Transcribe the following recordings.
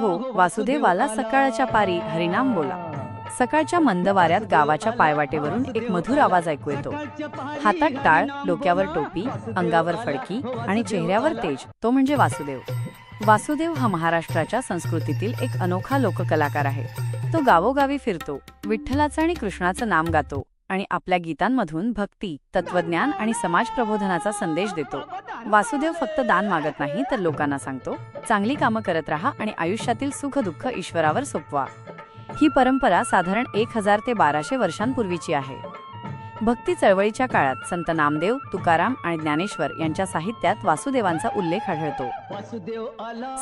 हो वासुदेवाला सकाळच्या पारी हरिनाम बोला. सकाळच्या मंद वाऱ्यात गावाच्या पायवाटेवरून एक मधुर आवाज ऐकू येतो. हातात टाळ डोक्यावर टोपी अंगावर फडकी आणि चेहऱ्यावर तेज. तो म्हणजे वासुदेव. वासुदेव हा महाराष्ट्राच्या संस्कृतीतील एक अनोखा लोककलाकार आहे. तो गावोगावी फिरतो विठ्ठलाचं आणि कृष्णाचं नाम गातो आणि आपल्या गीतांमधून भक्ती तत्वज्ञान आणि समाज प्रबोधनाचा संदेश देतो. वासुदेव फक्त दान मागत नाही तर लोकांना सांगतो चांगली कामं करत राहा आणि आयुष्यातील सुख दुःख ईश्वरावर सोपवा. ही परंपरा साधारण एक हजार ते बाराशे वर्षांपूर्वीची आहे. भक्ती चळवळीच्या काळात संत नामदेव तुकाराम आणि ज्ञानेश्वर यांच्या साहित्यात वासुदेवांचा उल्लेख आढळतो.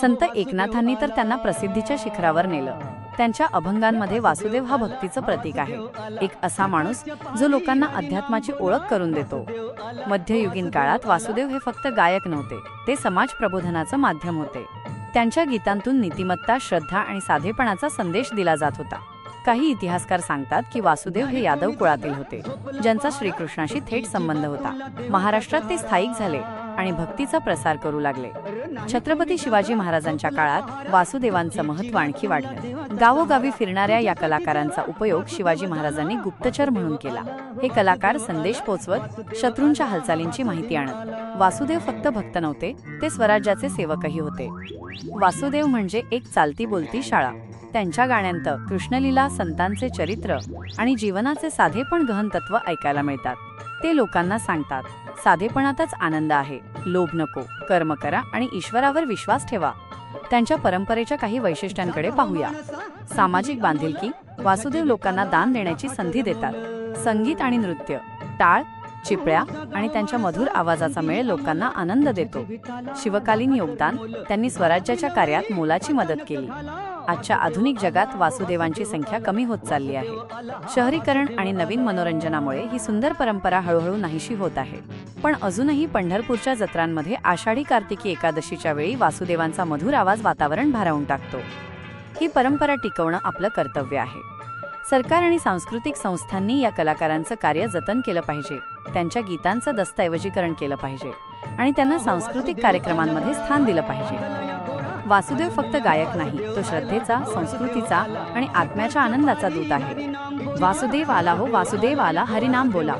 संत एकनाथांनी तर त्यांना प्रसिद्धीच्या शिखरावर नेलं. त्यांच्या अभंगांमध्ये वासुदेव हा भक्तीचं प्रतीक आहे. एक असा माणूस जो लोकांना अध्यात्माची ओळख करून देतो. मध्ययुगीन काळात वासुदेव हे फक्त गायक नव्हते ते समाज प्रबोधनाचं माध्यम होते. त्यांच्या गीतांतून नीतिमत्ता श्रद्धा आणि साधेपणाचा संदेश दिला जात होता. काही इतिहासकार सांगतात की वासुदेव हे यादव कुळातील होते ज्यांचा श्रीकृष्णाशी थेट संबंध होता. महाराष्ट्रात ते स्थायिक झाले आणि भक्तीचा प्रसार करू लागले. छत्रपती शिवाजी महाराजांच्या काळात वासुदेवांचं महत्त्व आणखी वाढलं. गावोगावी फिरणाऱ्या या कलाकारांचा उपयोग शिवाजी महाराजांनी गुप्तचर म्हणून केला. हे कलाकार संदेश पोचवत शत्रूंच्या हालचालींची माहिती आणत. वासुदेव फक्त भक्त नव्हते ते स्वराज्याचे सेवकही होते. वासुदेव म्हणजे एक चालती बोलती शाळा. त्यांच्या गाण्यांत कृष्णलीला संतांचे चरित्र आणि जीवनाचे साधेपण गहन तत्व ऐकायला मिळतात. ते लोकांना सांगतात साधेपणातच आनंद आहे लोभ नको कर्म करा आणि ईश्वरावर विश्वास ठेवा. त्यांच्या परंपरेच्या काही वैशिष्ट्यांकडे पाहूया. सामाजिक बांधिलकी वासुदेव लोकांना दान देण्याची संधी देतात. संगीत आणि नृत्य टाळ चिपळ्या आणि त्यांच्या मधुर आवाजाचा मेळ लोकांना आनंद देतो. शिवकालीन योगदान त्यांनी स्वराज्याच्या कार्यात मोलाची मदत केली. आजच्या आधुनिक जगात वासुदेवांची संख्या कमी होत चालली आहे. शहरीकरण आणि नवीन मनोरंजनामुळे ही सुंदर परंपरा हळूहळू नाहीशी होत आहे. पण अजूनही पंढरपूरच्या जत्रांमध्ये आषाढी कार्तिकी एकादशीच्या वेळी वासुदेवांचा मधुर आवाज वातावरण भारावून टाकतो. ही परंपरा टिकवणं आपलं कर्तव्य आहे. सरकार आणि सांस्कृतिक संस्थांनी या कलाकारांचं कार्य जतन केलं पाहिजे. त्यांच्या गीतांचं दस्तऐवजीकरण केलं पाहिजे. आणि त्यांना सांस्कृतिक कार्यक्रमांमध्ये स्थान दिलं पाहिजे. वासुदेव फक्त गायक नाही तो श्रद्धेचा संस्कृतीचा आणि आत्म्याच्या आनंदाचा दूत आहे. वासुदेव आला हो वासुदेव आला हरिनाम बोला.